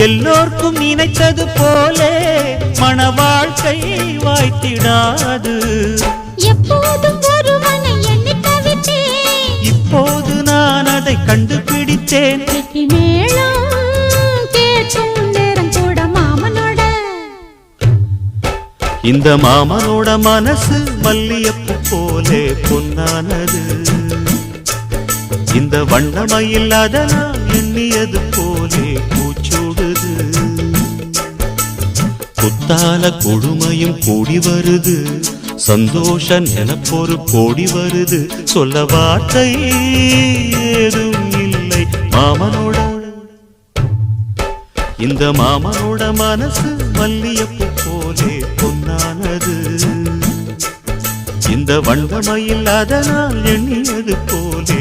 எல்லோர்க்கும் நினைத்தது போலே மன வாழ்க்கை வாய்த்திடாது இப்போது நான் அதை கண்டுபிடித்தேன். இந்த மாமனோட மனசு மல்லியப்பு போலே பொன்னானது. இந்த வண்ணமயில் அதனால் எண்ணியது குத்தால கொடுமையும் கூடி வருது. சந்தோஷ நிலப்பொரு கோடி வருது. சொல்ல வார்த்தை ஏதும் இல்லை. மாமனோட இந்த மாமனோட மனசு மல்லியப்பு போலே பொன்னானது. இந்த வண்டமையில் அதனால் எண்ணியது போலே